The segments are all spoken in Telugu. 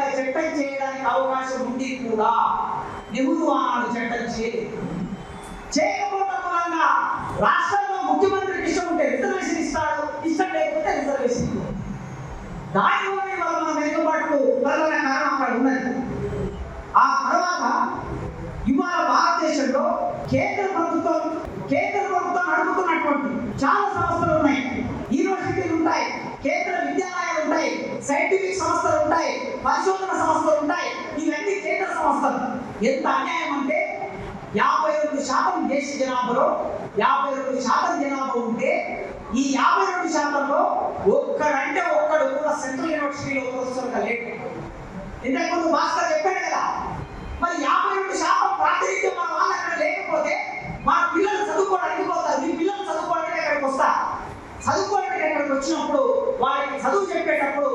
దేశవ్యాప్తంగా చట్టం చేయడానికి అవకాశం ఉంది కూడా. నెహ్రూ ఆనాడు చట్టం చేయలేదు. చేయకపోవడం మూలంగా రాష్ట్రంలో ముఖ్యమంత్రికి ఇష్టం ఉంటే రిజర్వేషన్ ఇస్తాడు. ఇష్టం లేకపోతే రిజర్వేషన్ దానిలోనే వల్ల వెనుకబాటు ప్రధాన కారణం అక్కడ ఉన్నది. ఆ తర్వాత ఇవాళ భారతదేశంలో కేంద్ర ప్రభుత్వం కేంద్ర ప్రభుత్వం నడుపుతున్నటువంటి చాలా సంస్థలు ఉన్నాయి యూనివర్సిటీలు ఉంటాయి కేంద్ర విద్యాలయాలు ఉంటాయి సైంటిఫిక్ సంస్థలు ఉంటాయి పరిశోధన సంస్థలు ఉంటాయి ఇవన్నీ కేంద్ర సంస్థలు ఎంత అన్యాయం అంటే యాభై రెండు శాతం దేశ జనాభాలో యాభై రెండు శాతం జనాభా ఉంటే ఈ యాభై రెండు శాతంలో ఒక్కడంటే ఒక్కడు కూడా సెంట్రల్ యూనివర్సిటీలో ప్రొఫెసర్గా లేడు. ఇంతకుముందు మాస్టర్ చెప్పాడు కదా మరి యాభై రెండు శాతం ప్రాతినిధ్యం మన వాళ్ళు అక్కడ లేకపోతే మా పిల్లలు చదువుకోవడానికి పోతారు. మీ పిల్లలు చదువుకోవడానికి అక్కడికి వస్తారు? చదువుకోవడానికి అక్కడికి వచ్చినప్పుడు వాళ్ళకి చదువు చెప్పేటప్పుడు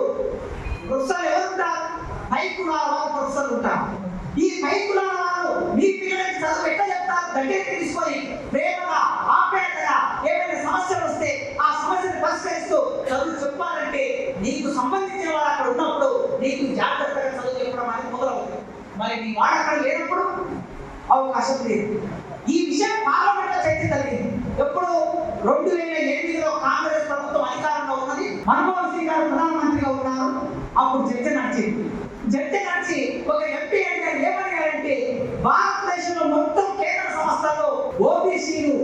ప్రొఫెసర్లు ఎవరు ఉంటారు? బైక్ వాళ్ళు ప్రొఫెసర్లు ఉంటారు. ఈ పై కులాల మీ పిల్లలకి చదువు ఎట్లా చెప్తారు దగ్గరికి తీసుకొని ప్రేమగా ఆప్యాయతగా ఏమైనా సమస్యలు వస్తే ఆ సమస్యను పరిష్కరిస్తూ చదువు చెప్పాలంటే నీకు సంబంధించిన వాళ్ళు అక్కడ ఉన్నప్పుడు నీకు జాగ్రత్తగా చదువు చెప్పడం అనేది మొదలవుతుంది. మరి నీ వాడు అక్కడ లేనప్పుడు అవకాశం లేదు. ఈ విషయం పార్లమెంట్లో చర్చ జరిగింది. ఎప్పుడు రెండు వేల ఎనిమిదిలో కాంగ్రెస్ ప్రభుత్వం అధికారంలో ఉన్నది. మన్మోహన్ సింగ్ గారు ప్రధానమంత్రిగా ఉన్నారు. అప్పుడు చర్చ నడిచింది. చర్చ నడిచి ఒక ఎంపీ భారతదేశంలో మొత్తం కేంద్ర సంస్థల్లో ఓబీసీలు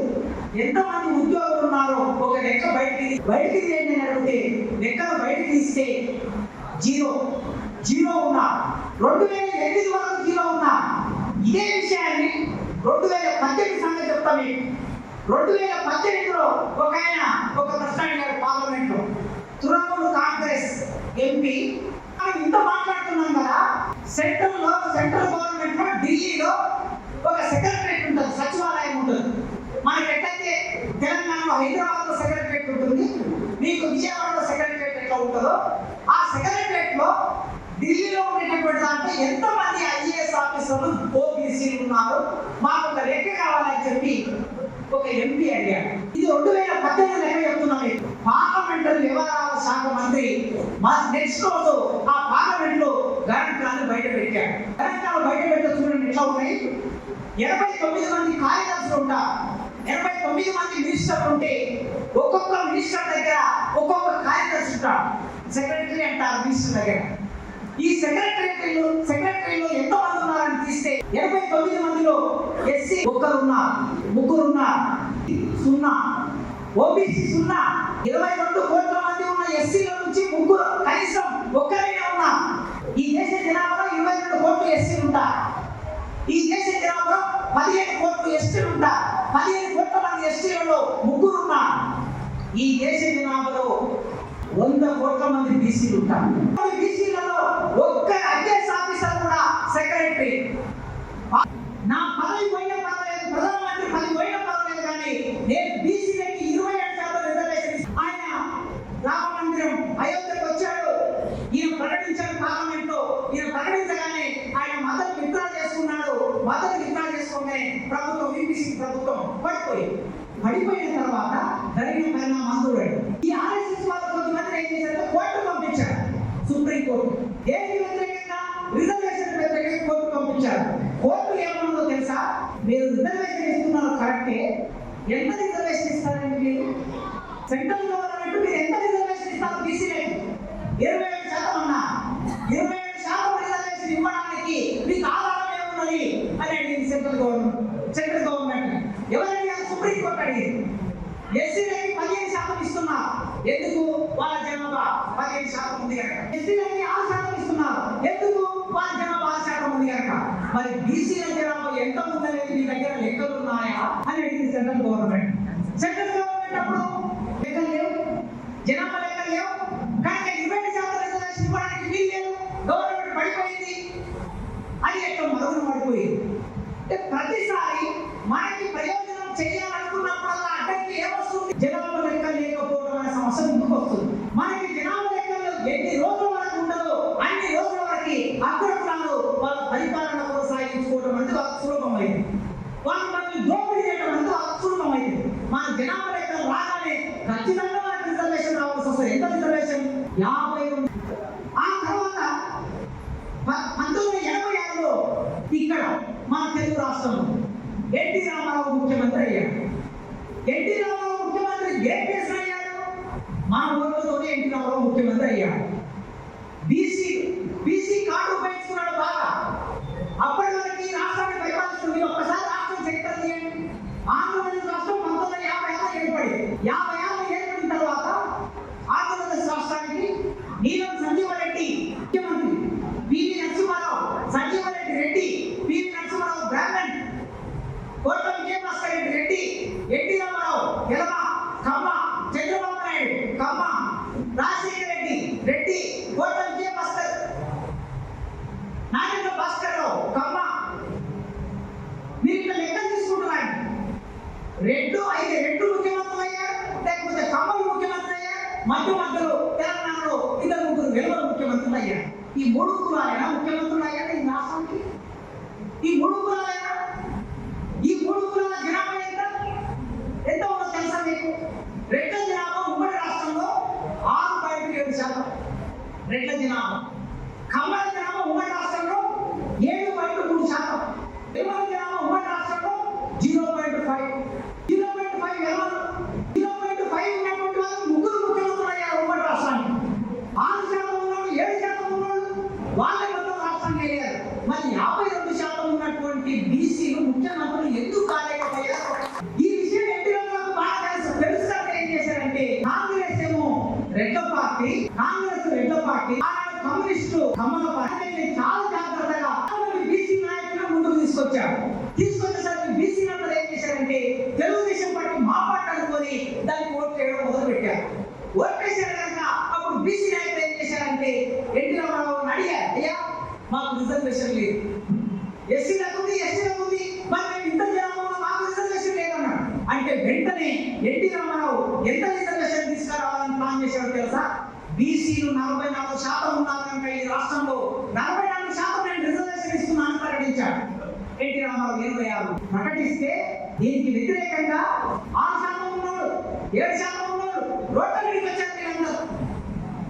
ఎంతమంది ఉద్యోగులు ఉన్నారో ఒక లెక్క బయటికి బయటికి తీయండి అని అడిగితే లెక్కలు బయటికి తీస్తే జీరో. జీరో ఉన్నా. రెండు వేల ఎనిమిది వరకు జీరో ఉన్నా. ఇదే విషయాన్ని రెండు వేల పద్దెనిమిది సంగతి చెప్తా మీకు. రెండు వేల పద్దెనిమిదిలో ఒక ఆయన ఒక ప్రశ్న అడిగారు పార్లమెంట్లో తృణమూల్ కాంగ్రెస్ ఎంపీ. మనం ఇంత మాట్లాడుతున్నాం కదా సెంట్రల్లో సెంట్రల్ ఢిల్లీలో ఒక సెక్రటరేట్ ఉంటుంది సచివాలయం ఉంటుంది. మనకి ఎట్లయితే తెలంగాణలో హైదరాబాద్లో సెక్రటరేట్ ఉంటుంది మీకు విజయవాడలో సెక్రటరేట్ ఎట్లా ఉంటుందో ఆ సెక్రటరేట్లో ఢిల్లీలో ఉండేటటువంటి దాంట్లో ఎంతమంది ఐఏఎస్ ఆఫీసర్లు ఓబీసీలు ఉన్నారు మాకు ఒక లెక్క కావాలని చెప్పి ఒక ఎంపీ అడిగాడు. ఇది రెండు వేల పద్దెనిమిది లెక్క చెప్తున్నాం మీకు పార్లమెంటరీ వ్యవహారాల శాఖ మంత్రి మా నెక్స్ట్ రోజు ఆ పార్లమెంట్లో గణాంకాలను బయట పెట్టాడు గణాంకాలు బయట పెట్ట చూడండి ఎట్లా ఉన్నాయి ఎనభై తొమ్మిది మంది కార్యదర్శులు ఉంటారు. ఎనభై తొమ్మిది మంది మినిస్టర్లు ఉంటే ఒక్కొక్క మినిస్టర్ దగ్గర ఒక్కొక్క కార్యదర్శి ఉంటాడు. సెక్రటరీ అంటారు మినిస్టర్ దగ్గర. ఈ సెక్రటరీలో సెక్రటరీలో ఎంత మంది ఉన్నారని తీస్తే ఎనభై తొమ్మిది మందిలో ఎస్సీ ఒక్కరు ఉన్నారు ముగ్గురు ఉన్నారు సున్నా. ఓబీసీ సున్నా. ఇరవై రెండు కోట్ల మంది ఉన్న ఎస్సీల నుంచి ముగ్గురు పదిహేను కోట్ల మంది ఎస్టీలలో ముగ్గురు ఉన్నారు ఈ దేశ జనాభాలో వంద కోట్ల మంది బీసీలు ఉంటారు. బీసీలలో ఒక్క ఐఏఎస్ ఆఫీసర్ కూడా సెక్రటరీ. పడిపోయిన తర్వాత జరిగిన పరిణామం చూడండి ఈ ఆర్ఎస్ఎస్ వాళ్ళు కొంతమంది ఏం చేశారు కోర్టు పంపించారు. సుప్రీంకోర్టు. ఏం దేనికి వ్యతిరేకంగా రిజర్వేషన్ వ్యతిరేకంగా కోర్టు పంపించారు కోర్టు ఏమన్నదో తెలుసా మీరు రిజర్వేషన్ ఇస్తున్నారు కరెక్టే ఎంత రిజర్వేషన్ ఇస్తారండి మీరు సెంట్రల్ గవర్నమెంట్ మీరు ఎంత రిజర్వేషన్ ఇస్తారు బీసీలకు ఇరవై ఏడు శాతం అన్నా ఇరవై ఏడు శాతం రిజర్వేషన్ ఇవ్వడానికి మీకు ఆధారం ఏమున్నది అని అడిగింది సెంట్రల్ గవర్నమెంట్ సెంట్రల్ గవర్నమెంట్ ఎవరైనా సుప్రీం కోర్టు అడిగింది ఎస్సీలకి పదిహేను శాతం ఇస్తున్నారు ఎందుకు వాళ్ళ జనాభా పదిహేను శాతం ఉంది కనుక ఎస్సీలకి ఆరు శాతం ఇస్తున్నారు. ఎందుకు? వాళ్ళ జనాభా ఆరు శాతం ఉంది కనుక. మరి బీసీల జనాభా ఎంత ఉందనేది మీ దగ్గర లెక్కలు ఉన్నాయా? అని అడిగింది సెంట్రల్ గవర్నమెంట్. సెంట్రల్ గవర్నమెంట్ అప్పుడు లెక్కలు లేవు. జనాభా లెక్కలు లేవు. కనుక ఇరవై శాతం రిజర్వేషన్ ఇవ్వడానికి వీలు లేదు. గవర్నమెంట్ పడిపోయింది. అది ఎట్లా మరుగున పడిపోయింది? ప్రతిసారి మనకి ప్రయోజనం చేయాలనుకున్నప్పుడల్లా అడ్డంకి ఏమొస్తుంది? జనాభా లెక్క లేకపోవడం అనే సమస్య ముందుకు వస్తుంది. మనకి జనాభా లెక్కలు ఎన్ని రోజుల వరకు ఉండదో అన్ని రోజుల వరకు అగ్రకులాలు వాళ్ళ పరిపాలన కొనసాగించుకోవడం అనేది వాళ్ళకి సులభమైంది వాళ్ళు మనల్ని దోపిడీ చేయడం అనేది వాళ్ళకి సులభమైంది మన జనాభా లెక్కలు రాగానే ఖచ్చితంగా మనకి రిజర్వేషన్ రావాలి వస్తుంది ఎంత రిజర్వేషన్ యాభై ఆ తర్వాత పంతొమ్మిది వందల ఎనభై ఆరులో ఇక్కడ మన తెలుగు రాష్ట్రంలో ఎన్టీ రామారావు ముఖ్యమంత్రి అయ్యాడు ఎన్టీ రామారావు ముఖ్యమంత్రి ఏం చేసిన అయ్యాడు మన ఓట్లతోనే ఎన్టీ రామారావు ముఖ్యమంత్రి అయ్యాడు బీసీ బీసీ కార్డు ఉపయోగించుకున్నాడు బాగా అప్పటి వరకు ఈ రాష్ట్రాన్ని పరిపాలిస్తుంది ఒక్కసారి రాష్ట్రం చరిత్ర తీయండి ఆంధ్రప్రదేశ్ రాష్ట్రం పంతొమ్మిది వందల యాభై ఆరు ఏర్పడింది యాభై ఆరు ఏర్పడిన తర్వాత ఆంధ్రప్రదేశ్ రాష్ట్రానికి నీలం సంజీవరెడ్డి ముఖ్యమంత్రి PV Narasimha Rao Sanjeeva Reddy Reddy PV Narasimha Rao Brahmin Kota Vijayabhaskar Reddy Reddy NT Rama Rao Velama Kamma Chandrababu Naidu Kamma Rajasekhara Reddy Reddy Kota Vijayabhaskar Nagendra Bhaskar Rao Kamma మీరు ఇక్కడ లెక్కలు తీసుకుంటున్నాడు రెండు ఐదు రెండు ముఖ్యమంత్రులు అయ్యారు లేకపోతే కమ్మలు ముఖ్యమంత్రి అయ్యారు మధ్య మధ్యలో తెలంగాణలో ఇద్దరు ముగ్గురు వెలువల ముఖ్యమంత్రులు అయ్యారు ఈ మూడు కులాలైనా ముఖ్యమంత్రులు అయ్యారు ఈ రాష్ట్రానికి? ఈ మూడు కులాలైనా? ఈ మూడు కులాల జనాభా ఎంత? ఎంత ఉందో తెలుసా మీకు? రెడ్ల జనాభా ఉమ్మడి రాష్ట్రంలో ఆరు పాయింట్ ఏడు శాతం. రెడ్ల జనాభా. ఖమ్మం జనాభా ఉమ్మడి రాష్ట్రంలో ఏడు పాయింట్ మూడు శాతం వెలువల జనాభా ఉమ్మడి రాష్ట్రంలో zero point five zero point five వెలువలు zero point five ఉన్నటువంటి వాళ్ళు ముగ్గురు ముఖ్యమంత్రులు అయ్యారు ఉమ్మడి రాష్ట్రానికి ఆరు శాతం ఉన్నవాళ్ళు ఏడు శాతం ఉన్నవాళ్ళు వాళ్ళే మొత్తం రాష్ట్రానికి వెళ్ళారు మరి యాభై రెండు శాతం ఉన్నటువంటి బీసీలు ముఖ్యమంత్రులు ఎందుకు కాలేకపోయారు ఈ విషయం ఎన్టీ రామారావు బాగా తెలుసు తెలుసు కనుక ఏం చేశారంటే కాంగ్రెస్ ఏమో రెడ్ల పార్టీ కాంగ్రెస్ రెడ్ల పార్టీ ఆనాడు కమ్యూనిస్టు కమల పార్టీ చాలా జాగ్రత్తగా బీసీ నాయకులు ముందుకు తీసుకొచ్చారు తీసుకొచ్చేసరికి బీసీ అందరూ ఏం చేశారంటే తెలుగుదేశం పార్టీ మా పార్టీ అనుకొని దానికి ఓట్ చేయడం మొదలు పెట్టారు. ఓట్ వేశారు కనుక అప్పుడు బీసీ నాయకులు ఏం చేశారంటే ఎన్టీ రామారావు అడిగారు అయ్యా మాకు రిజర్వేషన్ లేదు. ఎస్సీలకు ఉంది ఎస్టీలకు ఉంది. మరి మేము ఇంత జనాభా మాకు రిజర్వేషన్ లేదన్నాడు. అంటే వెంటనే ఎన్టీ రామారావు ఎంత రిజర్వేషన్ తీసుకురావాలని ప్లాన్ చేశాడో తెలుసా? బీసీలు నలభై నాలుగు శాతం ఉన్నారు కనుక ఈ రాష్ట్రంలో నలభై నాలుగు శాతం నేను రిజర్వేషన్ ఇస్తున్నానని ప్రకటించాడు. ఎన్టీ రామారావు ఇరవై ఆరు ప్రకటిస్తే దీనికి వ్యతిరేకంగా ఆరు శాతం ఉన్నాడు ఏడు శాతం ఉన్నాడు రోడ్ల మీదకి వచ్చారు మీరందరూ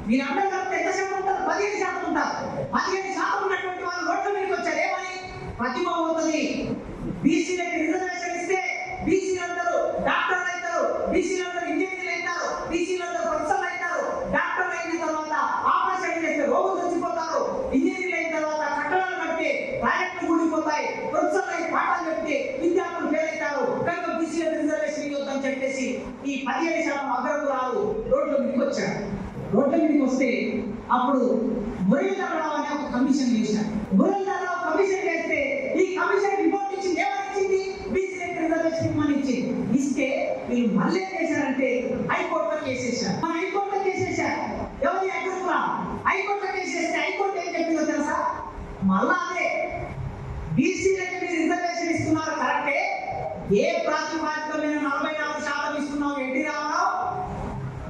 మీరందరూ కలిపి ఎంత శాతం ఉంటారు పదిహేను శాతం ఉంటారు పదిహేను శాతం ఉన్నటువంటి వాళ్ళు రోడ్ల మీదకి వచ్చారు ఏమని ప్రతిభ అవుతుంది బీసీలకు రిజర్వేషన్ ఇస్తే బీసీలందరూ డాక్టర్లు అవుతారు బీసీలందరూ ఇంజనీర్లు అవుతారు బీసీలందరూ ప్రొఫెసర్లు అవుతారు డాక్టర్లు అయిన తర్వాత ఆపరేషన్ చేస్తే రోగులు చచ్చిపోతారు ఇంజనీర్లు అయిన తర్వాత కట్టడాలు కట్టి ప్రాజెక్టులు కూలిపోతాయి ప్రొఫెసర్లు అయి పాఠాలు చెప్తే విద్యార్థులు ఫెయిల్ అవుతారు కనుక బీసీలకు రిజర్వేషన్ ఇవ్వద్దని చెప్పేసి ఈ శాతం అందరూ అగ్రకులాలు రోడ్ల మీదకి వచ్చారు రోడ్ల మీదకి వస్తే అప్పుడు మురళీధరరావు అనే ఒక కమిషన్ చేశారు మురళీధరరావు కమిషన్ చేస్తే ఈ కమిషన్ రిపోర్ట్ ఇచ్చింది ఏమని ఇచ్చింది? బీసీలకు రిజర్వేషన్ ఇవ్వమని ఇచ్చింది ఇస్తే వీళ్ళు మళ్ళీ ఏం చేశారంటే హైకోర్టులో కేసేశారు మన హైకోర్టులో కేసేశారు ఎవరి అగ్రకుల హైకోర్టులో కేసేస్తే హైకోర్టు ఏం చెప్పిందో తెలుసా? మళ్ళా అదే బీసీలకి మీరు రిజర్వేషన్ ఇస్తున్నారు కరెక్టే ఏ ప్రాతిపాదిక మీద నలభై నాలుగు శాతం ఇస్తున్నావు ఎన్టీ రామారావు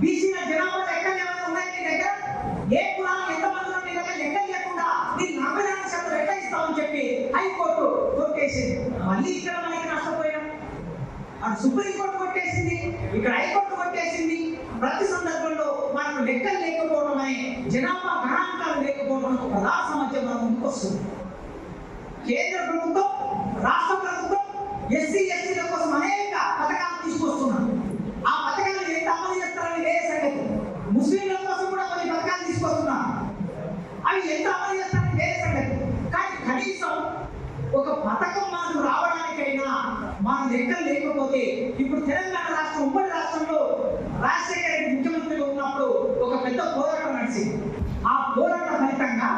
బీసీల జనాభా లెక్కలు ఏమైనా ఉన్నాయి నీ దగ్గర ఏ కులాలు ఎంతమంది ఉన్నారు నీ దగ్గర లెక్కలు లేకుండా నీకు నలభై నాలుగు శాతం లెక్క ఇస్తామని చెప్పి హైకోర్టు కొట్టేసింది. మళ్ళీ ఇక్కడ మనకి నష్టపోయాం. అటు సుప్రీంకోర్టు కొట్టేసింది ఇక్కడ హైకోర్టు కొట్టేసింది. ప్రతి సందర్భంలో మనకు లెక్కలు లేకపోవడమే జనాభా గణాంకాలు లేకపోవడం ఒక ప్రధాన సమస్య మన ముందుకు వస్తుంది. కేంద్ర ప్రభుత్వం రాష్ట్ర ప్రభుత్వం ఎస్సీ ఎస్టీల కోసం అనేక పథకాలు తీసుకొస్తున్నారు ఆ పథకాలు ఎంత అమలు చేస్తారని వేరే సంగతి ముస్లింల కోసం కూడా కొన్ని పథకాలు తీసుకొస్తున్నారు అవి ఎంత అమలు చేస్తారని వేరే సంగతి కానీ కనీసం ఒక పథకం మనకు రావడానికైనా మన లెక్కలు లేకపోతే ఇప్పుడు తెలంగాణ రాష్ట్రం ఉమ్మడి రాష్ట్రంలో రాజశేఖర రెడ్డి ముఖ్యమంత్రిగా ఉన్నప్పుడు ఒక పెద్ద పోరాటం నడిచింది. ఆ పోరాట ఫలితంగా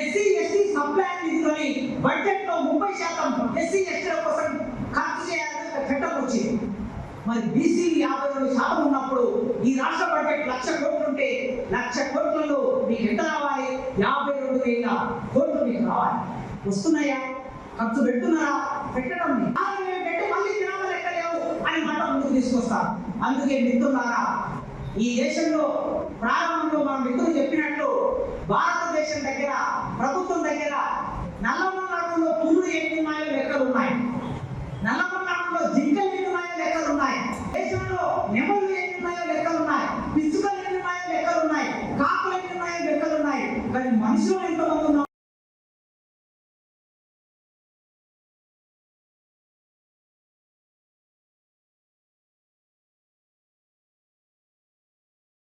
ఎస్సీ ఎస్టీ సప్లై నిధులని బడ్జెట్లో ముప్పై శాతం ఎస్సీ ఎస్టీల కోసం ఖర్చు చేయాలని చట్టం వచ్చింది. మరి బీసీ యాభై రెండు శాతం ఉన్నప్పుడు ఈ రాష్ట్ర బడ్జెట్ లక్ష కోట్లు ఉంటే లక్ష కోట్లలో మీకు ఎంత రావాలి? యాభై రెండు వేల కోట్లు మీకు రావాలి. వస్తున్నాయా? ఖర్చు పెడుతున్నారా? పెట్టడం తీసుకొస్తాం. అందుకే మిత్రులారా ఈ దేశంలో ప్రారంభంలో మన మిత్రులు చెప్పినట్లు భారతదేశం దగ్గర ప్రభుత్వం దగ్గర నల్లమల అడవుల్లో పురుడు ఎన్ని ఉన్నాయో లెక్కలు ఉన్నాయి